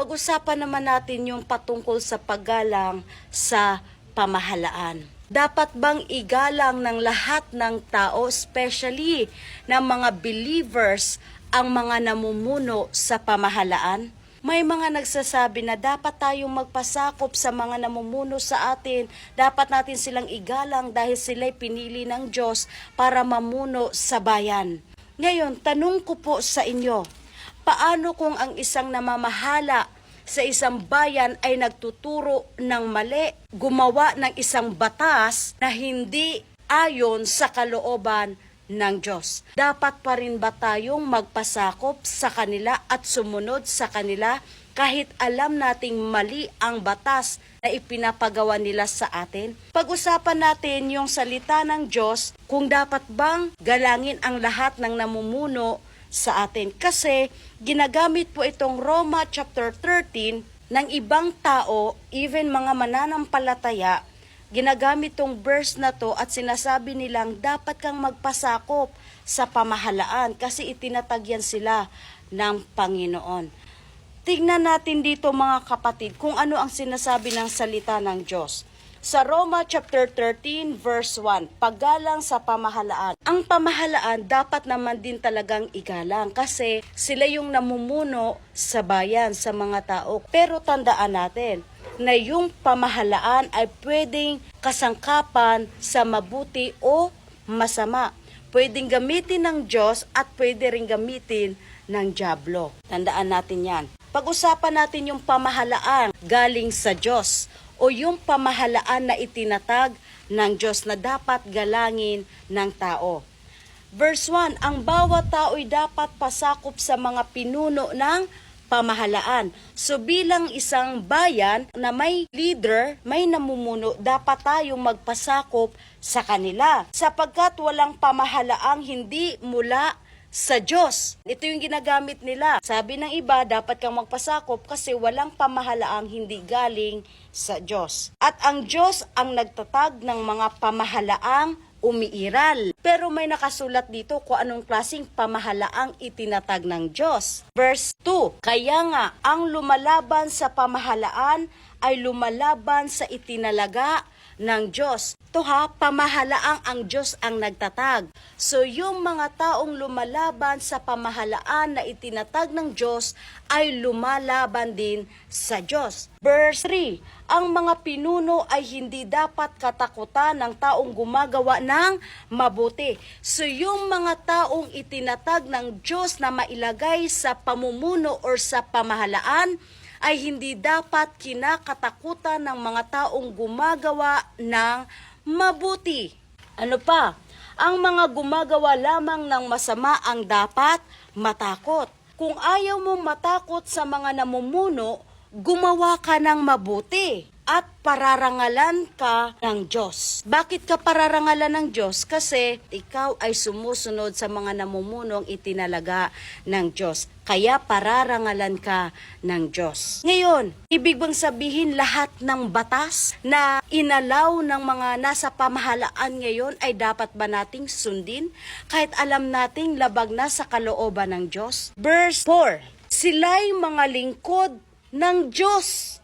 Pag-usapan naman natin yung patungkol sa paggalang sa pamahalaan. Dapat bang igalang ng lahat ng tao, especially ng mga believers, ang mga namumuno sa pamahalaan? May mga nagsasabi na dapat tayong magpasakop sa mga namumuno sa atin. Dapat natin silang igalang dahil sila'y pinili ng Diyos para mamuno sa bayan. Ngayon, tanong ko po sa inyo, paano kung ang isang namamahala sa isang bayan ay nagtuturo ng mali, gumawa ng isang batas na hindi ayon sa kalooban ng Diyos. Dapat pa rin ba tayong magpasakop sa kanila at sumunod sa kanila kahit alam nating mali ang batas na ipinapagawa nila sa atin? Pag-usapan natin yung salita ng Diyos kung dapat bang galangin ang lahat ng namumuno sa atin. Kasi ginagamit po itong Roma chapter 13 ng ibang tao, even mga mananampalataya, ginagamit tong verse na to at sinasabi nilang dapat kang magpasakop sa pamahalaan kasi itinatagyan sila ng Panginoon. Tignan natin dito mga kapatid kung ano ang sinasabi ng salita ng Diyos. Sa Roma chapter 13 verse 1, paggalang sa pamahalaan. Ang pamahalaan dapat naman din talagang igalang kasi sila yung namumuno sa bayan, sa mga tao. Pero tandaan natin na yung pamahalaan ay pwedeng kasangkapan sa mabuti o masama. Pwedeng gamitin ng Diyos at pwede rin gamitin ng Diablo. Tandaan natin yan. Pag-usapan natin yung pamahalaan galing sa Diyos o yung pamahalaan na itinatag ng Diyos na dapat galangin ng tao. Verse 1, ang bawat tao'y dapat pasakop sa mga pinuno ng pamahalaan. So bilang isang bayan na may leader, may namumuno, dapat tayong magpasakop sa kanila. Sapagkat walang pamahalaang hindi mula sa Diyos. Ito yung ginagamit nila. Sabi ng iba, dapat kang magpasakop kasi walang pamahalaang hindi galing sa Diyos. At ang Diyos ang nagtatag ng mga pamahalaang umiiral. Pero may nakasulat dito kung anong klaseng pamahalaang itinatag ng Diyos. Verse 2, Kaya nga, ang lumalaban sa pamahalaan ay lumalaban sa itinalaga ng Diyos. To ha, pamahalaang ang Diyos ang nagtatag. So yung mga taong lumalaban sa pamahalaan na itinatag ng Diyos ay lumalaban din sa Diyos. Verse 3, ang mga pinuno ay hindi dapat katakutan ng taong gumagawa ng mabuti. So yung mga taong itinatag ng Diyos na mailagay sa pamumuno or sa pamahalaan, ay hindi dapat kinakatakutan ng mga taong gumagawa ng mabuti. Ano pa? Ang mga gumagawa lamang ng masama ang dapat matakot. Kung ayaw mo matakot sa mga namumuno, gumawa ka ng mabuti at pararangalan ka ng Diyos. Bakit ka pararangalan ng Diyos? Kasi ikaw ay sumusunod sa mga namumunong itinalaga ng Diyos. Kaya pararangalan ka ng Diyos. Ngayon, ibig bang sabihin lahat ng batas na inalaw ng mga nasa pamahalaan ngayon ay dapat ba nating sundin? Kahit alam nating labag na sa kalooban ng Diyos? Verse 4, Sila'y mga lingkod ng Diyos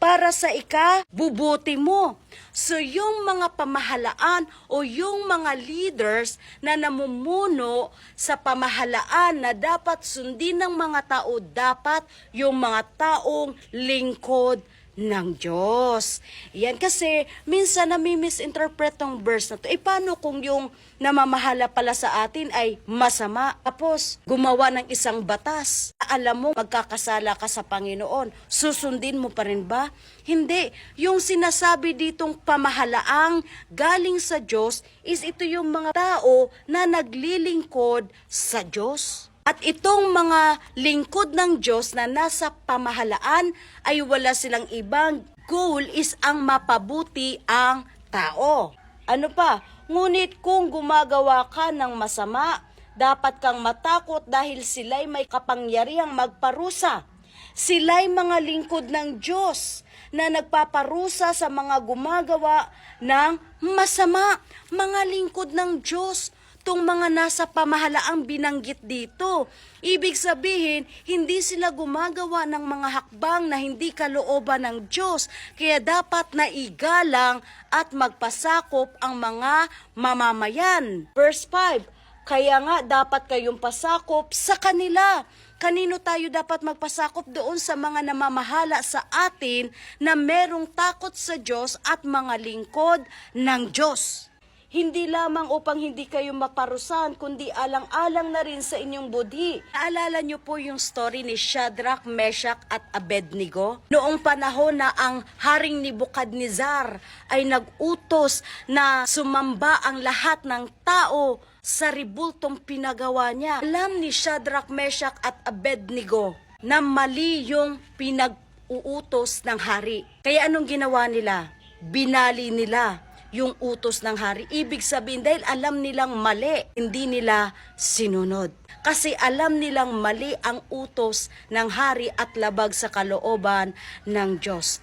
para sa ikabubuti mo. So yung mga pamahalaan o yung mga leaders na namumuno sa pamahalaan na dapat sundin ng mga tao, dapat yung mga taong lingkod ng Diyos. Yan kasi minsan nami-misinterpret tong verse na to. Eh paano kung yung namamahala pala sa atin ay masama? Tapos gumawa ng isang batas. Alam mo magkakasala ka sa Panginoon. Susundin mo pa rin ba? Hindi. Yung sinasabi ditong pamahalaang galing sa Diyos is ito yung mga tao na naglilingkod sa Diyos. At itong mga lingkod ng Diyos na nasa pamahalaan ay wala silang ibang goal is ang mapabuti ang tao. Ano pa? Ngunit kung gumagawa ka ng masama, dapat kang matakot dahil sila'y may kapangyarihang magparusa. Sila'y mga lingkod ng Diyos na nagpaparusa sa mga gumagawa ng masama. Mga lingkod ng Diyos tong mga nasa pamahalaang binanggit dito. Ibig sabihin, hindi sila gumagawa ng mga hakbang na hindi kalooban ng Diyos. Kaya dapat na igalang at magpasakop ang mga mamamayan. Verse 5, Kaya nga dapat kayong pasakop sa kanila. Kanino tayo dapat magpasakop doon sa mga namamahala sa atin na merong takot sa Diyos at mga lingkod ng Diyos? Hindi lamang upang hindi kayo maparusan, kundi alang-alang na rin sa inyong budhi. Naalala niyo po yung story ni Shadrach, Meshach at Abednego? Noong panahon na ang haring ni Bukadnezar ay nag-utos na sumamba ang lahat ng tao sa ribultong pinagawa niya. Alam ni Shadrach, Meshach at Abednego na mali yung pinag-uutos ng hari. Kaya anong ginawa nila? Binali nila yung utos ng hari. Ibig sabihin, dahil alam nilang mali, hindi nila sinunod. Kasi alam nilang mali ang utos ng hari at labag sa kalooban ng Diyos.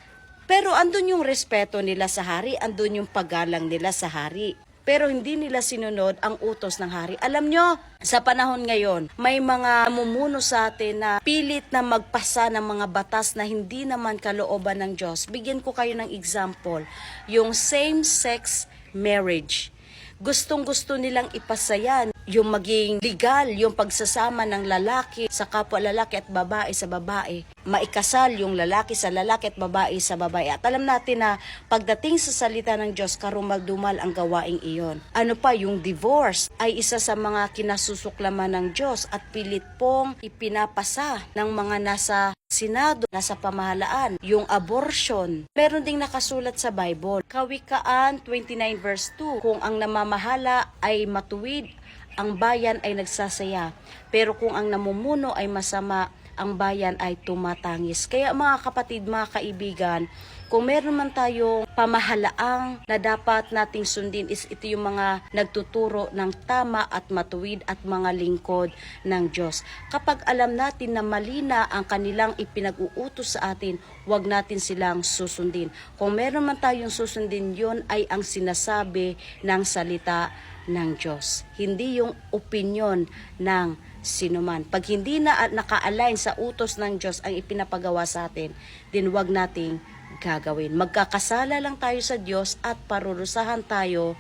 Pero andun yung respeto nila sa hari, andun yung paggalang nila sa hari. Pero hindi nila sinunod ang utos ng hari. Alam nyo, sa panahon ngayon, may mga mumuno sa atin na pilit na magpasa ng mga batas na hindi naman kalooban ng Diyos. Bigyan ko kayo ng example. Yung same-sex marriage. Gustong gusto nilang ipasayan yung maging legal, yung pagsasama ng lalaki sa kapwa lalaki at babae sa babae. Maikasal yung lalaki sa lalaki at babae sa babae. At alam natin na pagdating sa salita ng Diyos, karumal-dumal ang gawaing iyon. Ano pa, yung divorce ay isa sa mga kinasusuklaman ng Diyos at pilit pong ipinapasa ng mga nasa Senado, nasa pamahalaan, yung abortion. Meron ding nakasulat sa Bible. Kawikaan 29 verse 2, kung ang namamahala ay matuwid, ang bayan ay nagsasaya. Pero kung ang namumuno ay masama, ang bayan ay tumatangis. Kaya mga kapatid, mga kaibigan, kung meron man tayong pamahalaang na dapat nating sundin is ito yung mga nagtuturo ng tama at matuwid at mga lingkod ng Diyos. Kapag alam natin na mali na ang kanilang ipinag-uutos sa atin, huwag natin silang susundin. Kung meron man tayong susundin, yon ay ang sinasabi ng salita ng Diyos. Hindi yung opinion ng sinuman. Pag hindi na naka-align sa utos ng Diyos ang ipinapagawa sa atin, din wag nating gagawin. Magkakasala lang tayo sa Diyos at parurusahan tayo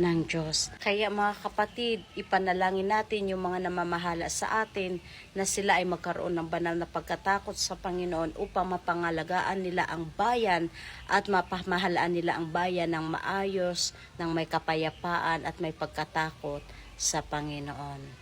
ng Diyos. Kaya mga kapatid, ipanalangin natin yung mga namamahala sa atin na sila ay magkaroon ng banal na pagkatakot sa Panginoon upang mapangalagaan nila ang bayan at mapamahalaan nila ang bayan ng maayos, ng may kapayapaan at may pagkatakot sa Panginoon.